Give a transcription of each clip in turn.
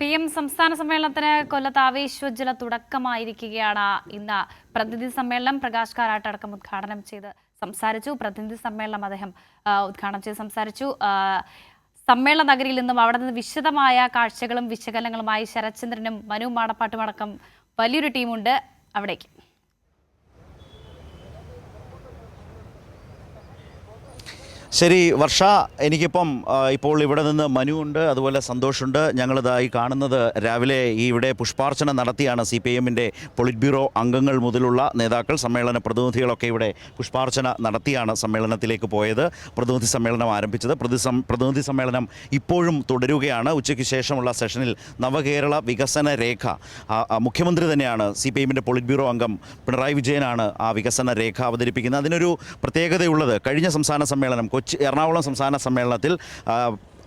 P M സംസ്ഥാന സമ്മേളനത്തിന് കൊല്ലത്ത് ആവേശോജ്വല തുടക്കമായിരിക്കുകയാണ്. ഇന്ന് പ്രതിനിധി സമ്മേളനം പ്രകാശ് കാരാട്ട് അടക്കം ഉദ്ഘാടനം ചെയ്ത് സംസാരിച്ചു. പ്രതിനിധി സമ്മേളനം അദ്ദേഹം ഉദ്ഘാടനം ചെയ്ത് സംസാരിച്ചു. സമ്മേളന നഗരിയിൽ നിന്നും അവിടെ നിന്ന് വിശദമായ കാഴ്ചകളും വിശകലനങ്ങളുമായി ശരത്ചന്ദ്രനും മനു മാടപ്പാട്ടുമടക്കം വലിയൊരു ടീമുണ്ട്. അവിടേക്ക്. ശരി വർഷ എനിക്കിപ്പം ഇപ്പോൾ ഇവിടെ നിന്ന് മനു ഉണ്ട് അതുപോലെ സന്തോഷുണ്ട്. ഞങ്ങളിതായി കാണുന്നത് രാവിലെ ഈ ഇവിടെ പുഷ്പാർച്ചന നടത്തിയാണ് സി പി എമ്മിന്റെ പൊളിറ്റ് ബ്യൂറോ അംഗങ്ങൾ മുതലുള്ള നേതാക്കൾ. സമ്മേളന പ്രതിനിധികളൊക്കെ ഇവിടെ പുഷ്പാർച്ചന നടത്തിയാണ് സമ്മേളനത്തിലേക്ക് പോയത്. പ്രതിനിധി സമ്മേളനം ആരംഭിച്ചത്. പ്രതി പ്രതിനിധി സമ്മേളനം ഇപ്പോഴും തുടരുകയാണ്. ഉച്ചയ്ക്ക് ശേഷമുള്ള സെഷനിൽ നവകേരള വികസന രേഖ മുഖ്യമന്ത്രി തന്നെയാണ് സി പി എമ്മിന്റെ പൊളിറ്റ് ബ്യൂറോ അംഗം പിണറായി വിജയനാണ് ആ വികസന രേഖ അവതരിപ്പിക്കുന്നത്. അതിനൊരു പ്രത്യേകതയുള്ളത് കഴിഞ്ഞ സംസ്ഥാന സമ്മേളനം കൊച്ചി എറണാകുളം സംസ്ഥാന സമ്മേളനത്തിൽ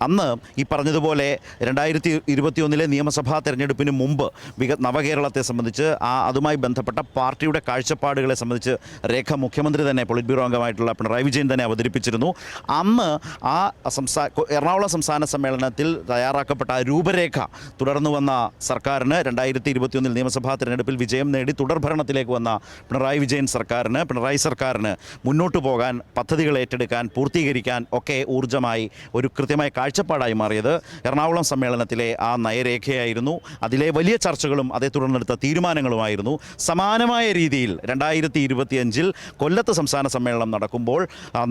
അന്ന് ഈ പറഞ്ഞതുപോലെ രണ്ടായിരത്തി ഇരുപത്തിയൊന്നിലെ നിയമസഭാ തെരഞ്ഞെടുപ്പിന് മുമ്പ് വിക നവകേരളത്തെ സംബന്ധിച്ച് ആ അതുമായി ബന്ധപ്പെട്ട പാർട്ടിയുടെ കാഴ്ചപ്പാടുകളെ സംബന്ധിച്ച് രേഖ മുഖ്യമന്ത്രി തന്നെ പൊളിറ്റ് ബ്യൂറോ അംഗമായിട്ടുള്ള പിണറായി വിജയൻ തന്നെ അവതരിപ്പിച്ചിരുന്നു. അന്ന് ആ സംസ്ഥാന എറണാകുളം സംസ്ഥാന സമ്മേളനത്തിൽ തയ്യാറാക്കപ്പെട്ട രൂപരേഖ തുടർന്നു വന്ന സർക്കാരിന് രണ്ടായിരത്തി ഇരുപത്തിയൊന്നിൽ നിയമസഭാ തെരഞ്ഞെടുപ്പിൽ വിജയം നേടി തുടർഭരണത്തിലേക്ക് വന്ന പിണറായി വിജയൻ സർക്കാരിന് പിണറായി സർക്കാരിന് മുന്നോട്ട് പോകാൻ പദ്ധതികൾ ഏറ്റെടുക്കാൻ പൂർത്തീകരിക്കാൻ ഒക്കെ ഊർജമായി ഒരു കൃത്യമായ കാഴ്ചപ്പാടായി മാറിയത് എറണാകുളം സമ്മേളനത്തിലെ ആ നയരേഖയായിരുന്നു. അതിലെ വലിയ ചർച്ചകളും അതേ തുടർന്നെടുത്ത തീരുമാനങ്ങളുമായിരുന്നു. സമാനമായ രീതിയിൽ രണ്ടായിരത്തി ഇരുപത്തിയഞ്ചിൽ കൊല്ലത്ത് സംസ്ഥാന സമ്മേളനം നടക്കുമ്പോൾ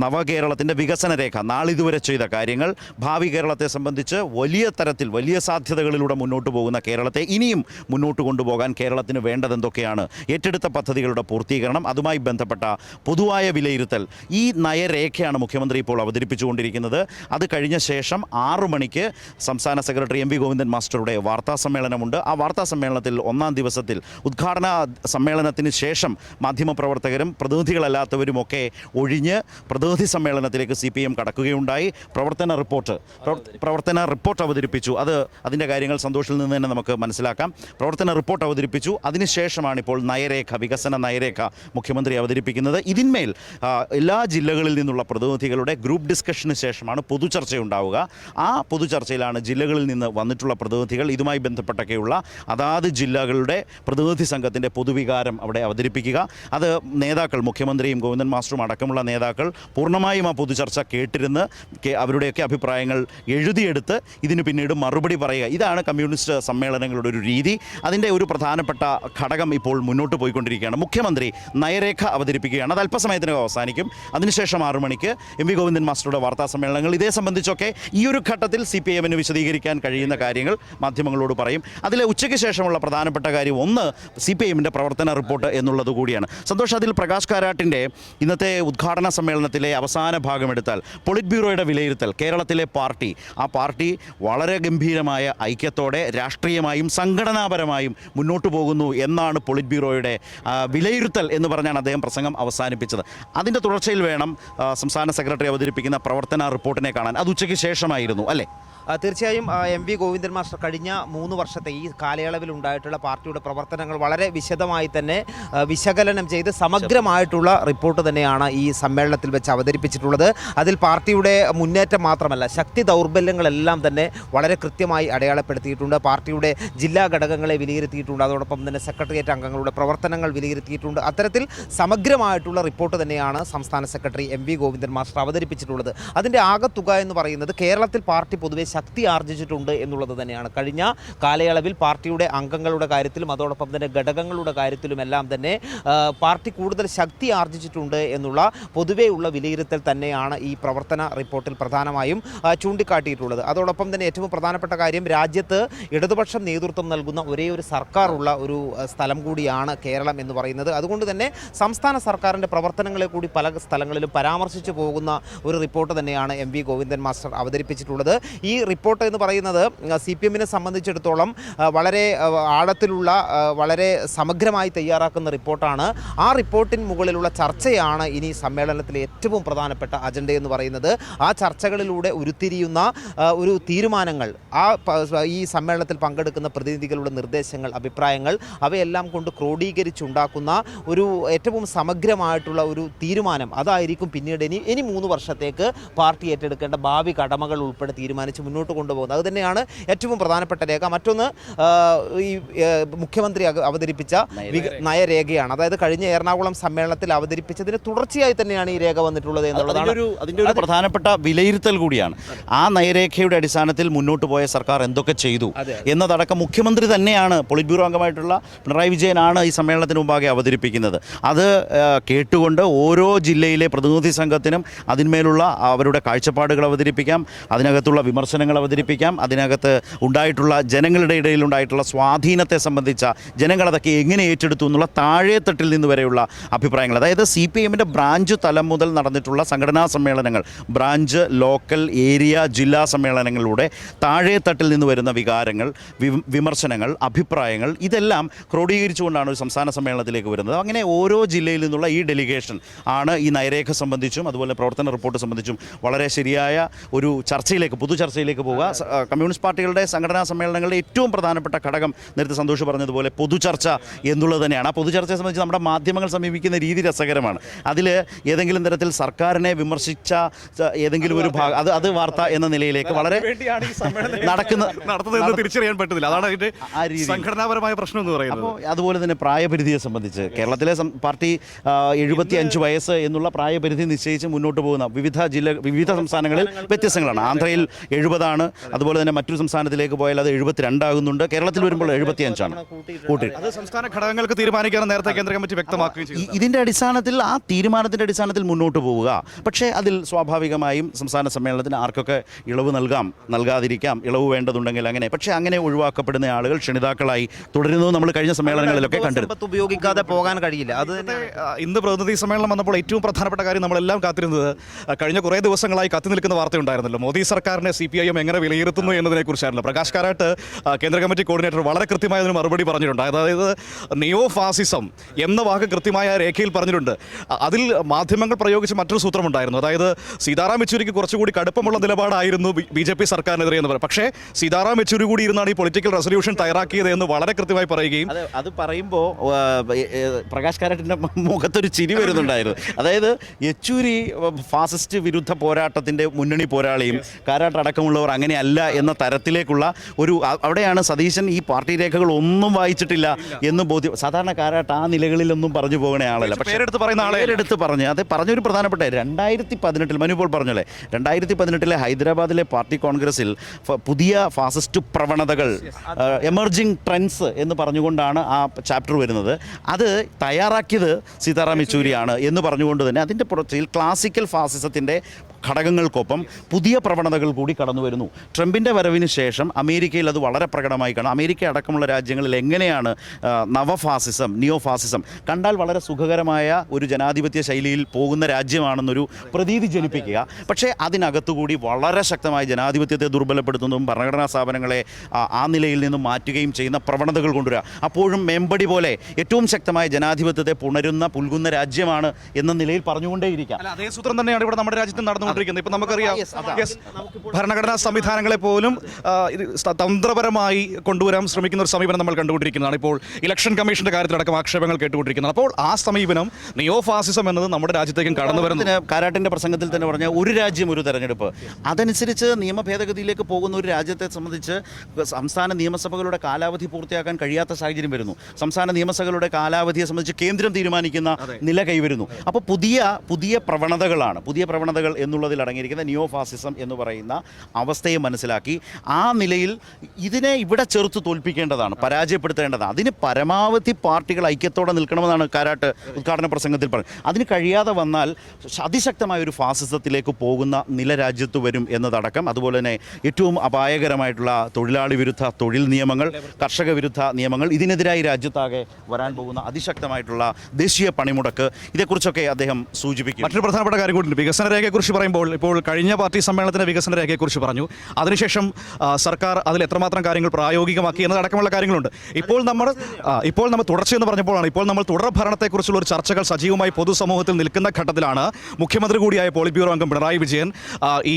നവകേരളത്തിന്റെ വികസന രേഖ നാളിതുവരെ ചെയ്ത കാര്യങ്ങൾ ഭാവി കേരളത്തെ സംബന്ധിച്ച് വലിയ തരത്തിൽ വലിയ സാധ്യതകളിലൂടെ മുന്നോട്ട് പോകുന്ന കേരളത്തെ ഇനിയും മുന്നോട്ട് കൊണ്ടുപോകാൻ കേരളത്തിന് വേണ്ടത് എന്തൊക്കെയാണ് ഏറ്റെടുത്ത പദ്ധതികളുടെ പൂർത്തീകരണം അതുമായി ബന്ധപ്പെട്ട പൊതുവായ വിലയിരുത്തൽ ഈ നയരേഖയാണ് മുഖ്യമന്ത്രി ഇപ്പോൾ അവതരിപ്പിച്ചുകൊണ്ടിരിക്കുന്നത്. അത് കഴിഞ്ഞ ശേഷം ആറു മണിക്ക് സംസ്ഥാന സെക്രട്ടറി എം വി ഗോവിന്ദൻ മാസ്റ്ററുടെ വാർത്താ സമ്മേളനമുണ്ട്. ആ വാർത്താ സമ്മേളനത്തിൽ ഒന്നാം ദിവസത്തിൽ ഉദ്ഘാടന സമ്മേളനത്തിന് ശേഷം മാധ്യമപ്രവർത്തകരും പ്രതിനിധികളല്ലാത്തവരുമൊക്കെ ഒഴിഞ്ഞ് പ്രതിനിധി സമ്മേളനത്തിലേക്ക് സി പി എം കടക്കുകയുണ്ടായി. പ്രവർത്തന റിപ്പോർട്ട് പ്രവർത്തന റിപ്പോർട്ട് അവതരിപ്പിച്ചു. അത് അതിന്റെ കാര്യങ്ങൾ സന്തോഷിൽ നിന്ന് തന്നെ നമുക്ക് മനസ്സിലാക്കാം. പ്രവർത്തന റിപ്പോർട്ട് അവതരിപ്പിച്ചു. അതിനുശേഷമാണ് ഇപ്പോൾ നയരേഖ വികസന നയരേഖ മുഖ്യമന്ത്രി അവതരിപ്പിക്കുന്നത്. ഇതിന്മേൽ എല്ലാ ജില്ലകളിൽ നിന്നുള്ള പ്രതിനിധികളുടെ ഗ്രൂപ്പ് ഡിസ്കഷന് ശേഷമാണ് പൊതുചർച്ച ഉണ്ടാവുക ആ പൊതുചർച്ചയിലാണ് ജില്ലകളിൽ നിന്ന് വന്നിട്ടുള്ള പ്രതിനിധികൾ ഇതുമായി ബന്ധപ്പെട്ടൊക്കെയുള്ള അതാത് ജില്ലകളുടെ പ്രതിനിധി സംഘത്തിന്റെ പൊതുവികാരം അവിടെ അവതരിപ്പിക്കുക. അത് നേതാക്കൾ മുഖ്യമന്ത്രിയും ഗോവിന്ദൻ മാസ്റ്ററും അടക്കമുള്ള നേതാക്കൾ പൂർണമായും ആ പൊതുചർച്ച കേട്ടിരുന്ന് അവരുടെയൊക്കെ അഭിപ്രായങ്ങൾ എഴുതിയെടുത്ത് ഇതിന് പിന്നീട് മറുപടി പറയുക. ഇതാണ് കമ്മ്യൂണിസ്റ്റ് സമ്മേളനങ്ങളുടെ ഒരു രീതി. അതിന്റെ ഒരു പ്രധാനപ്പെട്ട ഘടകം ഇപ്പോൾ മുന്നോട്ട് പോയിക്കൊണ്ടിരിക്കുകയാണ്. മുഖ്യമന്ത്രി നയരേഖ അവതരിപ്പിക്കുകയാണ്. അത് അല്പസമയത്തിനകം അവസാനിക്കും. അതിനുശേഷം ആറു മണിക്ക് എം വി ഗോവിന്ദൻ മാസ്റ്ററുടെ വാർത്താ സമ്മേളനങ്ങൾ. ഇതേ സംബന്ധിച്ചൊക്കെ ഈ ഒരു ഘട്ടത്തിൽ സി പി എമ്മിന് വിശദീകരിക്കാൻ കഴിയുന്ന കാര്യങ്ങൾ മാധ്യമങ്ങളോട് പറയും. അതിലെ ഉച്ചയ്ക്ക് ശേഷമുള്ള പ്രധാനപ്പെട്ട കാര്യം ഒന്ന് സി പി എമ്മിന്റെ പ്രവർത്തന റിപ്പോർട്ട് എന്നുള്ളത് കൂടിയാണ്. സന്തോഷ് അതിൽ പ്രകാശ് കാരാട്ടിന്റെ ഇന്നത്തെ ഉദ്ഘാടന സമ്മേളനത്തിലെ അവസാന ഭാഗം എടുത്താൽ പൊളിറ്റ് ബ്യൂറോയുടെ വിലയിരുത്തൽ കേരളത്തിലെ പാർട്ടി. ആ പാർട്ടി വളരെ ഗംഭീരമായ ഐക്യത്തോടെ രാഷ്ട്രീയമായും സംഘടനാപരമായും മുന്നോട്ട് പോകുന്നു എന്നാണ് പൊളിറ്റ് ബ്യൂറോയുടെ വിലയിരുത്തൽ എന്ന് പറഞ്ഞാണ് അദ്ദേഹം പ്രസംഗം അവസാനിപ്പിച്ചത്. അതിന്റെ തുടർച്ചയിൽ വേണം സംസ്ഥാന സെക്രട്ടറി അവതരിപ്പിക്കുന്ന പ്രവർത്തന റിപ്പോർട്ടിനെ കാണാൻ. അത് ഉച്ചയ്ക്ക് ശേഷമായിരുന്നു അല്ലേ? തീർച്ചയായും എം വി ഗോവിന്ദൻ മാസ്റ്റർ കഴിഞ്ഞ മൂന്ന് വർഷത്തെ ഈ കാലയളവിൽ ഉണ്ടായിട്ടുള്ള പാർട്ടിയുടെ പ്രവർത്തനങ്ങൾ വളരെ വിശദമായി തന്നെ വിശകലനം ചെയ്ത് സമഗ്രമായിട്ടുള്ള റിപ്പോർട്ട് തന്നെയാണ് ഈ സമ്മേളനത്തിൽ വെച്ച് അവതരിപ്പിച്ചിട്ടുള്ളത്. അതിൽ പാർട്ടിയുടെ മുന്നേറ്റം മാത്രമല്ല ശക്തി ദൗർബല്യങ്ങളെല്ലാം തന്നെ വളരെ കൃത്യമായി അടയാളപ്പെടുത്തിയിട്ടുണ്ട്. പാർട്ടിയുടെ ജില്ലാ ഘടകങ്ങളെ വിലയിരുത്തിയിട്ടുണ്ട്. അതോടൊപ്പം തന്നെ സെക്രട്ടേറിയറ്റ് അംഗങ്ങളുടെ പ്രവർത്തനങ്ങൾ വിലയിരുത്തിയിട്ടുണ്ട്. അത്തരത്തിൽ സമഗ്രമായിട്ടുള്ള റിപ്പോർട്ട് തന്നെയാണ് സംസ്ഥാന secretary M V Govindan master അവതരിപ്പിച്ചിട്ടുള്ളത്. അതിന്റെ ആകത്തുക എന്ന് പറയുന്നത് കേരളത്തിൽ പാർട്ടി പൊതുവെ ശക്തി ആർജിച്ചിട്ടുണ്ട് എന്നുള്ളത് തന്നെയാണ്. കഴിഞ്ഞ കാലയളവിൽ പാർട്ടിയുടെ അംഗങ്ങളുടെ കാര്യത്തിലും അതോടൊപ്പം തന്നെ ഘടകങ്ങളുടെ കാര്യത്തിലുമെല്ലാം തന്നെ പാർട്ടി കൂടുതൽ ശക്തി ആർജിച്ചിട്ടുണ്ട് എന്നുള്ള പൊതുവെയുള്ള വിലയിരുത്തൽ തന്നെയാണ് ഈ പ്രവർത്തന റിപ്പോർട്ടിൽ പ്രധാനമായും ചൂണ്ടിക്കാട്ടിയിട്ടുള്ളത്. അതോടൊപ്പം തന്നെ ഏറ്റവും പ്രധാനപ്പെട്ട കാര്യം രാജ്യത്ത് ഇടതുപക്ഷം നേതൃത്വം നൽകുന്ന ഒരേ ഒരു സർക്കാരുള്ള ഒരു സ്ഥലം കൂടിയാണ് കേരളം എന്ന് പറയുന്നത്. അതുകൊണ്ട് തന്നെ സംസ്ഥാന സർക്കാരിന്റെ പ്രവർത്തനങ്ങളെ കൂടി പല സ്ഥലങ്ങളിലും പരാമർശിച്ചു പോകുന്ന ഒരു റിപ്പോർട്ട് തന്നെയാണ് എം വി ഗോവിന്ദൻ മാസ്റ്റർ അവതരിപ്പിച്ചിട്ടുള്ളത്. ഈ റിപ്പോർട്ട് എന്ന് പറയുന്നത് സി പി എമ്മിനെ സംബന്ധിച്ചിടത്തോളം വളരെ ആഴത്തിലുള്ള വളരെ സമഗ്രമായി തയ്യാറാക്കുന്ന റിപ്പോർട്ടാണ്. ആ റിപ്പോർട്ടിന് മുകളിലുള്ള ചർച്ചയാണ് ഇനി സമ്മേളനത്തിലെ ഏറ്റവും പ്രധാനപ്പെട്ട അജണ്ട എന്ന് പറയുന്നത്. ആ ചർച്ചകളിലൂടെ ഉരുത്തിരിയുന്ന ഒരു തീരുമാനങ്ങൾ ആ ഈ സമ്മേളനത്തിൽ പങ്കെടുക്കുന്ന പ്രതിനിധികളുടെ നിർദ്ദേശങ്ങൾ അഭിപ്രായങ്ങൾ അവയെല്ലാം കൊണ്ട് ക്രോഡീകരിച്ചുണ്ടാക്കുന്ന ഒരു ഏറ്റവും സമഗ്രമായിട്ടുള്ള ഒരു തീരുമാനം. അതായിരിക്കും പിന്നീട് ഇനി ഇനി മൂന്ന് വർഷത്തേക്ക് പാർട്ടി ഏറ്റെടുക്കേണ്ട ഭാവി കടമകൾ ഉൾപ്പെടെ തീരുമാനിച്ച് മുന്നോട്ട് കൊണ്ടുപോകുന്നത്. അതുതന്നെയാണ് ഏറ്റവും പ്രധാനപ്പെട്ട രേഖ. മറ്റൊന്ന് ഈ മുഖ്യമന്ത്രി അവതരിപ്പിച്ച നയരേഖയാണ്. അതായത് കഴിഞ്ഞ എറണാകുളം സമ്മേളനത്തിൽ അവതരിപ്പിച്ചതിന് തുടർച്ചയായി തന്നെയാണ് ഈ രേഖ വന്നിട്ടുള്ളത് എന്നുള്ളതാണ്. ഒരു അതിന്റെ ഒരു പ്രധാനപ്പെട്ട വിലയിരുത്തൽ കൂടിയാണ്. ആ നയരേഖയുടെ അടിസ്ഥാനത്തിൽ മുന്നോട്ട് പോയ സർക്കാർ എന്തൊക്കെ ചെയ്തു എന്നതടക്കം മുഖ്യമന്ത്രി തന്നെയാണ് പൊളിറ്റ് ബ്യൂറോ അംഗമായിട്ടുള്ള പിണറായി വിജയനാണ് ഈ സമ്മേളനത്തിന് മുമ്പാകെ അവതരിപ്പിക്കുന്നത്. അത് കേട്ടുകൊണ്ട് ഓരോ ജില്ലയിലെ പ്രതിനിധി സംഘത്തിനും അതിന്മേലുള്ള അവരുടെ കാഴ്ചപ്പാടുകൾ അവതരിപ്പിക്കാം. അതിനകത്തുള്ള വിമർശനങ്ങൾ അവതരിപ്പിക്കാം. അതിനകത്ത് ഉണ്ടായിട്ടുള്ള ജനങ്ങളുടെ ഇടയിൽ ഉണ്ടായിട്ടുള്ള സ്വാധീനത്തെ സംബന്ധിച്ച ജനങ്ങൾ അതൊക്കെ എങ്ങനെ ഏറ്റെടുത്തു എന്നുള്ള താഴേത്തട്ടിൽ നിന്ന് വരെയുള്ള അഭിപ്രായങ്ങൾ. അതായത് സി പി എമ്മിന്റെ ബ്രാഞ്ച് തലം മുതൽ നടന്നിട്ടുള്ള സംഘടനാ സമ്മേളനങ്ങൾ ബ്രാഞ്ച് ലോക്കൽ ഏരിയ ജില്ലാ സമ്മേളനങ്ങളിലൂടെ താഴേത്തട്ടിൽ നിന്ന് വരുന്ന വികാരങ്ങൾ വിമർശനങ്ങൾ അഭിപ്രായങ്ങൾ ഇതെല്ലാം ക്രോഡീകരിച്ചുകൊണ്ടാണ് ഒരു സംസ്ഥാന സമ്മേളനത്തിലേക്ക് വരുന്നത്. അങ്ങനെ ഓരോ ജില്ലയിൽ നിന്നുള്ള ഈ ഡെലിഗേഷൻ ആണ് ഈ നയരേഖ സംബന്ധിച്ചും അതുപോലെ പ്രവർത്തന റിപ്പോർട്ട് സംബന്ധിച്ചും വളരെ ശരിയായ ഒരു ചർച്ചയിലേക്ക് പൊതു ചർച്ചയിലേക്ക് പോവുക. കമ്മ്യൂണിസ്റ്റ് പാർട്ടികളുടെ സംഘടനാ സമ്മേളനങ്ങളുടെ ഏറ്റവും പ്രധാനപ്പെട്ട ഘടകം നേരത്തെ സന്തോഷ് പറഞ്ഞതുപോലെ പൊതുചർച്ച എന്നുള്ളത് തന്നെയാണ്. ആ പൊതുചർച്ചയെ സംബന്ധിച്ച് നമ്മുടെ മാധ്യമങ്ങൾ സമീപിക്കുന്ന രീതി രസകരമാണ്. അതിൽ ഏതെങ്കിലും തരത്തിൽ സർക്കാരിനെ വിമർശിച്ച ഏതെങ്കിലും ഒരു ഭാഗം അത് അത് വാർത്ത എന്ന നിലയിലേക്ക് വളരെ നടക്കുന്ന നടത്തുന്നതെന്ന് തിരിച്ചറിയാൻ പറ്റുന്നില്ല അതാണ് അതിന്റെ ആ രീതി. സംഘടനാപരമായ പ്രശ്നം എന്ന് പറയുന്നത്. അപ്പോൾ അതുപോലെ തന്നെ പ്രായപരിധിയെ സംബന്ധിച്ച് കേരളത്തിലെ പാർട്ടി എഴുപത്തി അഞ്ച് വയസ്സ് എന്നുള്ള പ്രായപരിധി നിശ്ചയിച്ച് മുന്നോട്ട് പോകുന്ന വിവിധ ജില്ല വിവിധ സംസ്ഥാനങ്ങളിൽ വ്യത്യസ്തങ്ങളാണ്. ആന്ധ്രയിൽ എഴുപതാണ് അതുപോലെ തന്നെ മറ്റൊരു സംസ്ഥാനത്തിലേക്ക് പോയാൽ അത് എഴുപത്തിരണ്ടാകുന്നുണ്ട്. കേരളത്തിൽ വരുമ്പോൾ എഴുപത്തി അഞ്ചാണ് കൂട്ടി അത് സംസ്ഥാന ഘടകങ്ങൾക്ക് തീരുമാനിക്കാൻ നേരത്തെ കേന്ദ്ര കമ്മിറ്റി വ്യക്തമാക്കുകയും ഇതിന്റെ അടിസ്ഥാനത്തിൽ ആ തീരുമാനത്തിന്റെ അടിസ്ഥാനത്തിൽ മുന്നോട്ട് പോവുക. പക്ഷേ അതിൽ സ്വാഭാവികമായും സംസ്ഥാന സമ്മേളനത്തിന് ആർക്കൊക്കെ ഇളവ് നൽകാം നൽകാതിരിക്കാം ഇളവ് വേണ്ടതുണ്ടെങ്കിൽ അങ്ങനെ. പക്ഷേ അങ്ങനെ ഒഴിവാക്കപ്പെടുന്ന ആളുകൾ ക്ഷണിതാക്കളായി തുടരുന്നത് നമ്മൾ കഴിഞ്ഞ സമ്മേളനങ്ങളിലൊക്കെ കണ്ടിരുന്നു. സമ്പത്ത് ഉപയോഗിക്കാതെ പോകാൻ കഴിയില്ല. അത് ഇന്ന് പ്രതിനിധി സമ്മേളനം വന്നപ്പോൾ ഏറ്റവും പ്രധാനപ്പെട്ട കാര്യം നമ്മളെല്ലാം കാത്തിരുന്നത് കഴിഞ്ഞ കുറേ ദിവസങ്ങളായി കത്തി നിൽക്കുന്ന വാർത്തയുണ്ടായിരുന്നല്ലോ മോദി സർക്കാരിനെ സി പി ഐ എം എങ്ങനെ വിലയിരുത്തുന്നു എന്നതിനെക്കുറിച്ചായിരുന്നു. പ്രകാശ് കാരാട്ട് കേന്ദ്ര കമ്മിറ്റി കോർഡിനേറ്റർ വളരെ കൃത്യമായ അതിന് മറുപടി പറഞ്ഞിട്ടുണ്ട്. അതായത് നിയോ ഫാസിസം എന്ന വാക്ക് കൃത്യമായ രേഖയിൽ പറഞ്ഞിട്ടുണ്ട്. അതിൽ മാധ്യമങ്ങൾ പ്രയോഗിച്ച മറ്റൊരു സൂത്രമുണ്ടായിരുന്നു. അതായത് സീതാറാം യെച്ചൂരിക്ക് കുറച്ചുകൂടി കടുപ്പമുള്ള നിലപാടായിരുന്നു ബി ജെ പി സർക്കാരിനെതിരെ എന്ന് പറയും പക്ഷേ സീതാറാം യെച്ചൂരി കൂടി ഇരുന്നാണ് ഈ പൊളിറ്റിക്കൽ റെസൊല്യൂഷൻ തയ്യാറാക്കിയത് എന്ന് വളരെ കൃത്യമായി പറയുകയും അത് പറയുമ്പോൾ പ്രകാശ് കാരാട്ടിന്റെ മുഖത്തൊരു ചിരി വരുന്നുണ്ടായിരുന്നു. അതായത് യെച്ചൂരി ഫാസിസ്റ്റ് വിരുദ്ധ പോരാട്ടത്തിന്റെ മുന്നണി പോരാളിയും കാരാട്ട് അടക്കമുള്ളവർ അങ്ങനെയല്ല എന്ന തരത്തിലേക്കുള്ള ഒരു അവിടെയാണ് സതീശൻ ഈ പാർട്ടി രേഖകൾ ഒന്നും വായിച്ചിട്ടില്ല എന്ന് ബോധ്യം സാധാരണക്കാരായിട്ട് ആ നിലകളിലൊന്നും പറഞ്ഞു പോകുന്ന ആളല്ല. പക്ഷേ പേരെടുത്ത് പറയുന്ന ആളെ പേരെടുത്ത് പറഞ്ഞ് അത് പറഞ്ഞൊരു പ്രധാനപ്പെട്ട രണ്ടായിരത്തി പതിനെട്ടിൽ മനു ഇപ്പോൾ പറഞ്ഞല്ലേ രണ്ടായിരത്തി പതിനെട്ടിലെ ഹൈദരാബാദിലെ പാർട്ടി കോൺഗ്രസിൽ പുതിയ ഫാസിസ്റ്റ് പ്രവണതകൾ എമർജിംഗ് ട്രെൻഡ്സ് എന്ന് പറഞ്ഞുകൊണ്ടാണ് ആ ചാപ്റ്റർ വരുന്നത്. അത് തയ്യാറാക്കിയത് സീതാറാം യെച്ചൂരിയാണ് എന്ന് പറഞ്ഞുകൊണ്ട് തന്നെ അതിന്റെ പുറത്തിൽ ക്ലാസിക്കൽ ഫാസിസത്തിന്റെ ഘടകങ്ങൾക്കൊപ്പം പുതിയ പ്രവണതകൾ കൂടി കടന്നു വരുന്നു. ട്രംപിന്റെ വരവിന് ശേഷം അമേരിക്കയിൽ അത് വളരെ പ്രകടമായി കാണും. അമേരിക്ക അടക്കമുള്ള രാജ്യങ്ങളിൽ എങ്ങനെയാണ് നവഫാസിസം നിയോ ഫാസിസം കണ്ടാൽ വളരെ സുഖകരമായ ഒരു ജനാധിപത്യ ശൈലിയിൽ പോകുന്ന രാജ്യമാണെന്നൊരു പ്രതീതി ജനിപ്പിക്കുക. പക്ഷേ അതിനകത്തുകൂടി വളരെ ശക്തമായ ജനാധിപത്യത്തെ ദുർബലപ്പെടുത്തുന്നതും ഭരണഘടനാ സ്ഥാപനങ്ങളെ ആ, നിലയിൽ നിന്നും മാറ്റുകയും ചെയ്യുന്ന പ്രവണതകൾ കൊണ്ടുവരിക. അപ്പോഴും മെമ്പടി പോലെ ഏറ്റവും ശക്തമായ ജനാധിപത്യത്തെ പുണരുന്ന പുൽകുന്ന രാജ്യമാണ് എന്ന നിലയിൽ പറഞ്ഞുകൊണ്ടേയിരിക്കാം. അതേ സൂത്രം തന്നെയാണ് ഇവിടെ നമ്മുടെ രാജ്യത്ത് നടന്നുകൊണ്ടിരിക്കുന്നത് ഇപ്പൊ നമുക്കറിയാം. യെസ് ഭരണഘടനാ സംവിധാനങ്ങളെ പോലും തന്ത്രപരമായി കൊണ്ടുവരാൻ ശ്രമിക്കുന്ന ഒരു സമീപനം നമ്മൾ കണ്ടുകൊണ്ടിരിക്കുന്നതാണ്. ഇപ്പോൾ ഇലക്ഷൻ കമ്മീഷന്റെ കാര്യത്തിലടക്കം ആക്ഷേപങ്ങൾ കേട്ടുകൊണ്ടിരിക്കുന്നത്. അപ്പോൾ ആ സമീപനം നിയോ ഫാസിസം എന്നത് നമ്മുടെ രാജ്യത്തേക്കും കടന്നു വരുന്നു. ഇതിന് കാരാട്ടിന്റെ പ്രസംഗത്തിൽ തന്നെ പറഞ്ഞ ഒരു രാജ്യം ഒരു തെരഞ്ഞെടുപ്പ്. അതനുസരിച്ച് നിയമ ഭേദഗതിയിലേക്ക് പോകുന്ന ഒരു രാജ്യത്തെ സംബന്ധിച്ച് സംസ്ഥാന നിയമസഭകളുടെ കാലാവധി പൂർത്തിയാക്കാൻ കഴിയാത്ത സാഹചര്യം വരുന്നു. സംസ്ഥാന നിയമസഭകളുടെ കാലാവധിയെ സംബന്ധിച്ച് കേന്ദ്രം തീരുമാനിക്കുന്ന നില കൈവരുന്നു. അപ്പോൾ പുതിയ പുതിയ പ്രവണതകളാണ് പുതിയ പ്രവണതകൾ എന്നുള്ളതിൽ അടങ്ങിയിരിക്കുന്ന നിയോ ഫാസിസം എന്ന് പറയുന്ന അവസ്ഥയെ മനസ്സിലാക്കി ആ നിലയിൽ ഇതിനെ ഇവിടെ ചെറുത്ത് തോൽപ്പിക്കേണ്ടതാണ് പരാജയപ്പെടുത്തേണ്ടതാണ്. അതിന് പരമാവധി പാർട്ടികൾ ഐക്യത്തോടെ നിൽക്കണമെന്നാണ് കാരാട്ട് ഉദ്ഘാടന പ്രസംഗത്തിൽ പറഞ്ഞത്. അതിന് കഴിയാതെ വന്നാൽ അതിശക്തമായ ഒരു ഫാസിസത്തിലേക്ക് പോകുന്ന നില രാജ്യത്ത് വരും എന്നതടക്കം അതുപോലെ തന്നെ ഏറ്റവും അപായകരമായിട്ടുള്ള തൊഴിലാളി വിരുദ്ധ തൊഴിൽ നിയമങ്ങൾ കർഷക വിരുദ്ധ നിയമങ്ങൾ ഇതിനെതിരായി രാജ്യത്താകെ വരാൻ പോകുന്ന അതിശക്തമായിട്ടുള്ള ദേശീയ പണിമുടക്ക് ഇതേക്കുറിച്ചൊക്കെ അദ്ദേഹം സൂചിപ്പിക്കും മറ്റൊരു പ്രധാനപ്പെട്ട കാര്യം കൂടി വികസന രേഖയെക്കുറിച്ച് പറയുമ്പോൾ ഇപ്പോൾ കഴിഞ്ഞ പാർട്ടി സമ്മേളനത്തിന്റെ വികസന രേഖയെക്കുറിച്ച് പറഞ്ഞു. അതിനുശേഷം സർക്കാർ അതിൽ എത്രമാത്രം കാര്യങ്ങൾ പ്രായോഗികമാക്കി എന്നതടക്കമുള്ള കാര്യങ്ങളുണ്ട്. ഇപ്പോൾ നമ്മൾ ഇപ്പോൾ നമ്മൾ തുടർച്ചയെന്ന് പറഞ്ഞപ്പോഴാണ് ഇപ്പോൾ നമ്മൾ തുടർ ഭരണത്തെക്കുറിച്ചുള്ള ഒരു ചർച്ചകൾ സജീവമായി പൊതുസമൂഹത്തിൽ നിൽക്കുന്ന ഘട്ടത്തിലാണ്. മുഖ്യമന്ത്രി കൂടിയായ പോളിറ്റ് ബ്യൂറോ അംഗം പിണറായി വിജയൻ ഈ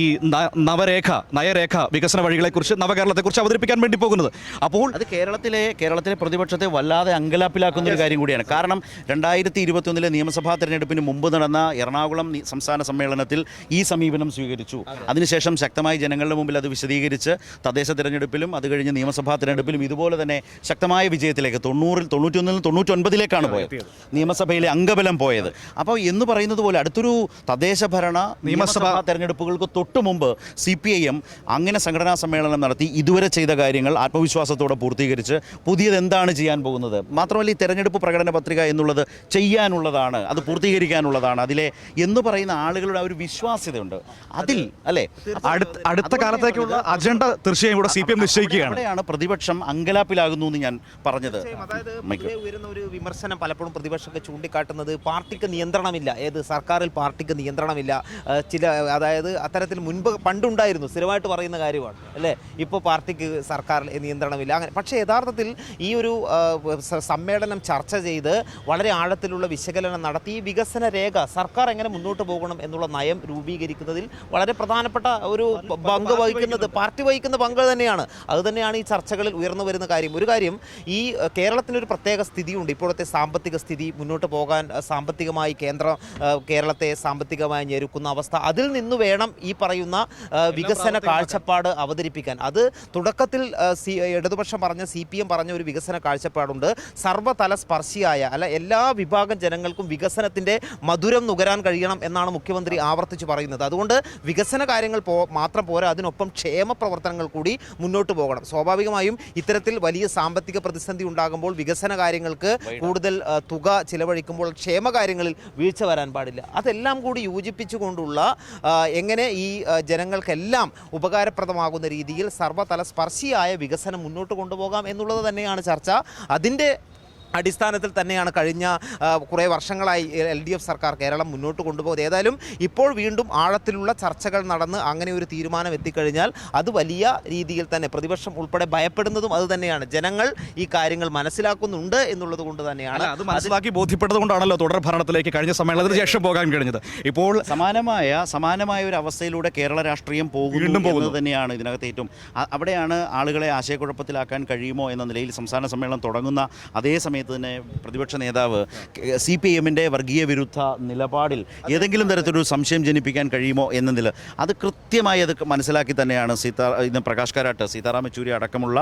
നവരേഖ നയരേഖ വികസന വഴികളെക്കുറിച്ച് നവകേരളത്തെക്കുറിച്ച് അവതരിപ്പിക്കാൻ വേണ്ടി പോകുന്നത്. അപ്പോൾ അത് കേരളത്തിലെ കേരളത്തിലെ പ്രതിപക്ഷത്തെ വല്ലാതെ അങ്കലാപ്പിലാക്കുന്ന ഒരു കാര്യം കൂടിയാണ്. കാരണം രണ്ടായിരത്തി ഇരുപത്തൊന്നിലെ നിയമസഭാ തെരഞ്ഞെടുപ്പിന് മുമ്പ് നടന്ന എറണാകുളം സംസ്ഥാന സമ്മേളനത്തിൽ ഈ സമീപനം സ്വീകരിച്ചു. അതിനുശേഷം ശക്തമായി ജനങ്ങളുടെ മുമ്പിൽ അത് വിശദീകരിച്ച് തദ്ദേശ തിരഞ്ഞെടുപ്പിലും അത് കഴിഞ്ഞ് നിയമസഭാ തിരഞ്ഞെടുപ്പിലും ഇതുപോലെ തന്നെ ശക്തമായ വിജയത്തിലേക്ക് തൊണ്ണൂറിൽ തൊണ്ണൂറ്റൊന്നിൽ തൊണ്ണൂറ്റൊൻപതിലേക്കാണ് പോയത്. നിയമസഭയിലെ അംഗബലം പോയത്. അപ്പോൾ എന്ന് പറയുന്നത് പോലെ അടുത്തൊരു തദ്ദേശ ഭരണ നിയമസഭാ തെരഞ്ഞെടുപ്പുകൾക്ക് തൊട്ടു മുമ്പ് സി പി ഐ എം അങ്ങനെ സംഘടനാ സമ്മേളനം നടത്തി ഇതുവരെ ചെയ്ത കാര്യങ്ങൾ ആത്മവിശ്വാസത്തോടെ പൂർത്തീകരിച്ച് പുതിയത് എന്താണ് ചെയ്യാൻ പോകുന്നത്? മാത്രമല്ല ഈ തെരഞ്ഞെടുപ്പ് പ്രകടന പത്രിക എന്നുള്ളത് ചെയ്യാനുള്ളതാണ് അത് പൂർത്തീകരിക്കാനുള്ളതാണ്. അതിലെ എന്ന് പറയുന്ന ആളുകളുടെ ഒരു ഒരു വിശ്വാസ്യതയുണ്ട് അതിൽ അല്ലെ? അടുത്ത കാലത്തേക്കുള്ള അജണ്ട തീർച്ചയായും ഇവിടെ സി പി എം നിശ്ചയിക്കുകയാണ്. അവിടെയാണ് പ്രതിപക്ഷം അങ്കലാപ്പിലാകുന്നു എന്ന് ഞാൻ പറഞ്ഞത്. അതായത് ഉയരുന്ന ഒരു വിമർശനം പലപ്പോഴും പ്രതിപക്ഷമൊക്കെ ചൂണ്ടിക്കാട്ടുന്നത് പാർട്ടിക്ക് നിയന്ത്രണമില്ല. ഏത് സർക്കാരിൽ പാർട്ടിക്ക് നിയന്ത്രണമില്ല. ചില അതായത് അത്തരത്തിൽ മുൻപ് പണ്ടുണ്ടായിരുന്നു സ്ഥിരമായിട്ട് പറയുന്ന കാര്യമാണ് അല്ലേ? ഇപ്പോൾ പാർട്ടിക്ക് സർക്കാരിൽ നിയന്ത്രണമില്ല. അങ്ങനെ പക്ഷേ യഥാർത്ഥത്തിൽ ഈ ഒരു സമ്മേളനം ചർച്ച ചെയ്ത് വളരെ ആഴത്തിലുള്ള വിശകലനം നടത്തി ഈ വികസന രേഖ സർക്കാർ എങ്ങനെ മുന്നോട്ട് പോകണം എന്നുള്ള നയം രൂപീകരിക്കുന്നതിൽ വളരെ പ്രധാനപ്പെട്ട ഒരു പങ്ക് വഹിക്കുന്നത് പാർട്ടി വഹിക്കുന്ന പങ്ക് തന്നെയാണ്. അതുതന്നെയാണ് ഈ ചർച്ചകളിൽ ഉയർന്നു വരുന്ന കാര്യം. ഒരു കാര്യം ഈ കേരളത്തിനൊരു പ്രത്യേക സ്ഥിതിയുണ്ട്. ഇപ്പോഴത്തെ സാമ്പത്തിക സ്ഥിതി മുന്നോട്ട് പോകാൻ സാമ്പത്തികമായി കേന്ദ്രം കേരളത്തെ സാമ്പത്തികമായി ഞെരുക്കുന്ന അവസ്ഥ. അതിൽ നിന്ന് വേണം ഈ പറയുന്ന വികസന കാഴ്ചപ്പാട് അവതരിപ്പിക്കാൻ. അത് തുടക്കത്തിൽ സി ഇടതുപക്ഷം പറഞ്ഞ സി പി എം പറഞ്ഞ ഒരു വികസന കാഴ്ചപ്പാടുണ്ട്. സർവതല സ്പർശിയായ അല്ല എല്ലാ വിഭാഗം ജനങ്ങൾക്കും വികസനത്തിന്റെ മധുരം നുകരാൻ കഴിയണം എന്നാണ് മുഖ്യമന്ത്രി ആവർത്തിച്ച് പറയുന്നത്. അതുകൊണ്ട് വികസന കാര്യങ്ങൾ പോ മാത്രം പോരാ അതിനൊപ്പം ക്ഷേമ പ്രവർത്തനങ്ങൾ കൂടി മുന്നോട്ട് പോകണം. സ്വാഭാവികമായും ഇത്തരത്തിൽ വലിയ സാമ്പത്തിക പ്രതിസന്ധി ഉണ്ടാകുമ്പോൾ വികസന കാര്യങ്ങൾക്ക് കൂടുതൽ തുക ചിലവഴിക്കുമ്പോൾ ക്ഷേമ കാര്യങ്ങളിൽ വീഴ്ച വരാൻ പാടില്ല. അതെല്ലാം കൂടി യോജിപ്പിച്ചുകൊണ്ടുള്ള എങ്ങനെ ഈ ജനങ്ങൾക്കെല്ലാം ഉപകാരപ്രദമാകുന്ന രീതിയിൽ സർവതല സ്പർശിയായ വികസനം മുന്നോട്ട് കൊണ്ടുപോകാം എന്നുള്ളത് തന്നെയാണ് ചർച്ച. അതിന്റെ അടിസ്ഥാനത്തിൽ തന്നെയാണ് കഴിഞ്ഞ കുറേ വർഷങ്ങളായി എൽ ഡി എഫ് സർക്കാർ കേരളം മുന്നോട്ട് കൊണ്ടുപോകുന്നത്. ഏതായാലും ഇപ്പോൾ വീണ്ടും ആഴത്തിലുള്ള ചർച്ചകൾ നടന്ന് അങ്ങനെ ഒരു തീരുമാനം എത്തിക്കഴിഞ്ഞാൽ അത് വലിയ രീതിയിൽ തന്നെ പ്രതിപക്ഷം ഉൾപ്പെടെ ഭയപ്പെടുന്നതും അത് തന്നെയാണ്. ജനങ്ങൾ ഈ കാര്യങ്ങൾ മനസ്സിലാക്കുന്നുണ്ട് എന്നുള്ളത് കൊണ്ട് തന്നെയാണ്. അത് മനസ്സിലാക്കി ബോധ്യപ്പെട്ടത് കൊണ്ടാണല്ലോ തുടർ ഭരണത്തിലേക്ക് കഴിഞ്ഞ സമ്മേളനത്തിന് ശേഷം പോകാൻ കഴിഞ്ഞത്. ഇപ്പോൾ സമാനമായ സമാനമായ ഒരു അവസ്ഥയിലൂടെ കേരള രാഷ്ട്രീയം പോകുന്നു തന്നെയാണ് ഇതിനകത്ത് ഏറ്റവും അവിടെയാണ് ആളുകളെ ആശയക്കുഴപ്പത്തിലാക്കാൻ കഴിയുമോ എന്ന നിലയിൽ സംസ്ഥാന സമ്മേളനം തുടങ്ങുന്ന അതേ സമയത്ത് തന്നെ പ്രതിപക്ഷ നേതാവ് സി പി എമ്മിന്റെ വർഗീയ വിരുദ്ധ നിലപാടിൽ ഏതെങ്കിലും തരത്തിലൊരു സംശയം ജനിപ്പിക്കാൻ കഴിയുമോ എന്ന നില അത് കൃത്യമായി അത് മനസ്സിലാക്കി തന്നെയാണ് സീതാ ഇന്ന് പ്രകാശ് കാരാട്ട് സീതാറാം യെച്ചൂരി അടക്കമുള്ള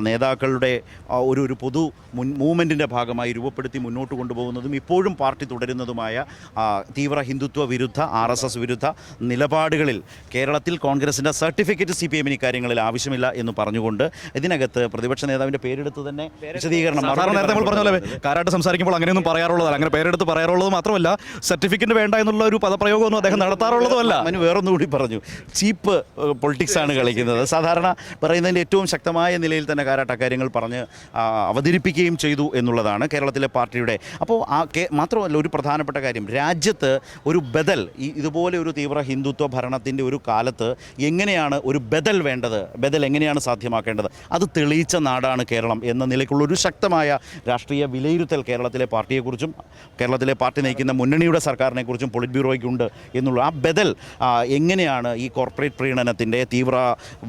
നേതാക്കളുടെ ഒരു ഒരു പൊതു മുൻ മൂവ്മെന്റിന്റെ ഭാഗമായി രൂപപ്പെടുത്തി മുന്നോട്ട് കൊണ്ടുപോകുന്നതും ഇപ്പോഴും പാർട്ടി തുടരുന്നതുമായ തീവ്ര ഹിന്ദുത്വ വിരുദ്ധ ആർ എസ് എസ് വിരുദ്ധ നിലപാടുകളിൽ കേരളത്തിൽ കോൺഗ്രസിന്റെ സർട്ടിഫിക്കറ്റ് സി പി എമ്മിന് ഇക്കാര്യങ്ങളിൽ ആവശ്യമില്ല എന്ന് പറഞ്ഞുകൊണ്ട് ഇതിനകത്ത് പ്രതിപക്ഷ നേതാവിന്റെ പേരെടുത്ത് തന്നെ വിശദീകരണം കാരായിട്ട് പറഞ്ഞ കാരാട്ട് സംസാരിക്കുമ്പോൾ അങ്ങനെയൊന്നും പറയാറുള്ളതല്ല. അങ്ങനെ പേരെടുത്ത് പറയാറുള്ളത് മാത്രമല്ല സർട്ടിഫിക്കറ്റ് വേണ്ട എന്നുള്ള ഒരു പദപ്രയോഗമൊന്നും അദ്ദേഹം നടത്താറുള്ളതുമല്ല. വേറൊന്നും കൂടി പറഞ്ഞു. ചീപ്പ് പൊളിറ്റിക്സ് ആണ് കളിക്കുന്നത്. സാധാരണ പറയുന്നതിന്റെ ഏറ്റവും ശക്തമായ നിലയിൽ തന്നെ കാരാട്ട കാര്യങ്ങൾ പറഞ്ഞ് അവതരിപ്പിക്കുകയും ചെയ്തു എന്നുള്ളതാണ് കേരളത്തിലെ പാർട്ടിയുടെ. അപ്പോൾ ആ കേ മാത്രമല്ല ഒരു പ്രധാനപ്പെട്ട കാര്യം. രാജ്യത്ത് ഒരു ബദൽ ഈ ഇതുപോലെ ഒരു തീവ്ര ഹിന്ദുത്വ ഭരണത്തിന്റെ ഒരു കാലത്ത് എങ്ങനെയാണ് ഒരു ബദൽ വേണ്ടത്? ബദൽ എങ്ങനെയാണ് സാധ്യമാക്കേണ്ടത്? അത് തെളിയിച്ച നാടാണ് കേരളം എന്ന നിലയ്ക്കുള്ള ഒരു ശക്തമായ രാഷ്ട്രീയ വിലയിരുത്തൽ കേരളത്തിലെ പാർട്ടിയെക്കുറിച്ചും കേരളത്തിലെ പാർട്ടി നയിക്കുന്ന മുന്നണിയുടെ സർക്കാരിനെ കുറിച്ചും പൊളിറ്റ് ബ്യൂറോയ്ക്കുണ്ട് എന്നുള്ള ആ ബദൽ എങ്ങനെയാണ് ഈ കോർപ്പറേറ്റ് പ്രീണനത്തിന്റെ തീവ്ര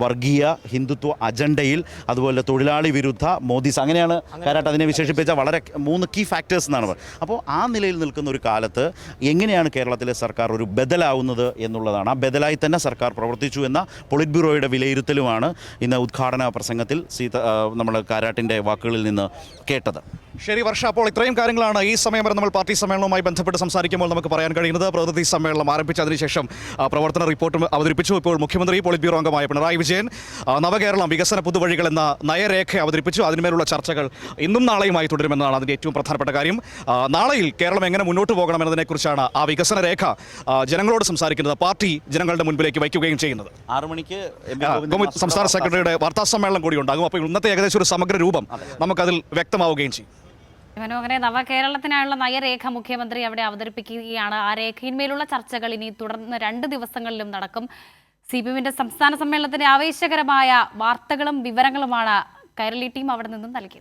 വർഗീയ ഹിന്ദുത്വ അജണ്ടയിൽ അതുപോലെ തൊഴിലാളി വിരുദ്ധ മോദീസ് അങ്ങനെയാണ് കാരാട്ട് അതിനെ വിശേഷിപ്പിച്ച വളരെ മൂന്ന് കീ ഫാക്ടേഴ്സ് എന്നാണ് പറയുന്നത് അപ്പോൾ ആ നിലയിൽ നിൽക്കുന്ന ഒരു കാലത്ത് എങ്ങനെയാണ് കേരളത്തിലെ സർക്കാർ ഒരു ബദലാവുന്നത് എന്നുള്ളതാണ്. ആ ബദലായി തന്നെ സർക്കാർ പ്രവർത്തിച്ചു എന്ന പൊളിറ്റ് ബ്യൂറോയുടെ വിലയിരുത്തലുമാണ് ഇന്ന് ഉദ്ഘാടന പ്രസംഗത്തിൽ സീത നമ്മൾ കാരാട്ടിന്റെ വാക്കുകളിൽ നിന്ന് കേട്ടത്. ശരി വർഷ അപ്പോൾ ഇത്രയും കാര്യങ്ങളാണ് ഈ സമയം വരെ നമ്മൾ പാർട്ടി സമ്മേളനവുമായി ബന്ധപ്പെട്ട് സംസാരിക്കുമ്പോൾ നമുക്ക് പറയാൻ കഴിയുന്നത്. പ്രതിനിധി സമ്മേളനം ആരംഭിച്ചതിന് ശേഷം പ്രവർത്തന റിപ്പോർട്ടും അവതരിപ്പിച്ചു. ഇപ്പോൾ മുഖ്യമന്ത്രി പോളിറ്റ് ബ്യൂറോ അംഗമായ പിണറായി വിജയൻ നവകേരളം വികസന പുതുവഴികൾ എന്ന നയരേഖ അവതരിപ്പിച്ചു. അതിന്മേലുള്ള ചർച്ചകൾ ഇന്നും നാളെയുമായി തുടരുമെന്നതാണ് അതിന്റെ ഏറ്റവും പ്രധാനപ്പെട്ട കാര്യം. നാളെയിൽ കേരളം എങ്ങനെ മുന്നോട്ട് പോകണം എന്നതിനെക്കുറിച്ചാണ് ആ വികസന രേഖ ജനങ്ങളോട് സംസാരിക്കുന്നത് പാർട്ടി ജനങ്ങളുടെ മുൻപിലേക്ക് വയ്ക്കുകയും ചെയ്യുന്നത്. ആറു മണിക്ക് സംസ്ഥാന സെക്രട്ടറിയുടെ വാർത്താ സമ്മേളനം കൂടി ഉണ്ടാകും അപ്പോൾ ഇന്നത്തെ ഏകദേശം ഒരു സമഗ്ര രൂപം നമുക്കതിൽ വ്യക്തമാവുകയും ചെയ്യും. മനു അങ്ങനെ നവകേരളത്തിനായുള്ള നയരേഖ മുഖ്യമന്ത്രി അവിടെ അവതരിപ്പിക്കുകയാണ്. ആ രേഖയിന്മേലുള്ള ചർച്ചകൾ ഇനി തുടർന്ന് രണ്ട് ദിവസങ്ങളിലും നടക്കും. സി പി എമ്മിന്റെ സംസ്ഥാന സമ്മേളനത്തിന്റെ ആവേശകരമായ വാർത്തകളും വിവരങ്ങളുമാണ് കൈരളി ടീം അവിടെ നിന്നും നൽകിയത്.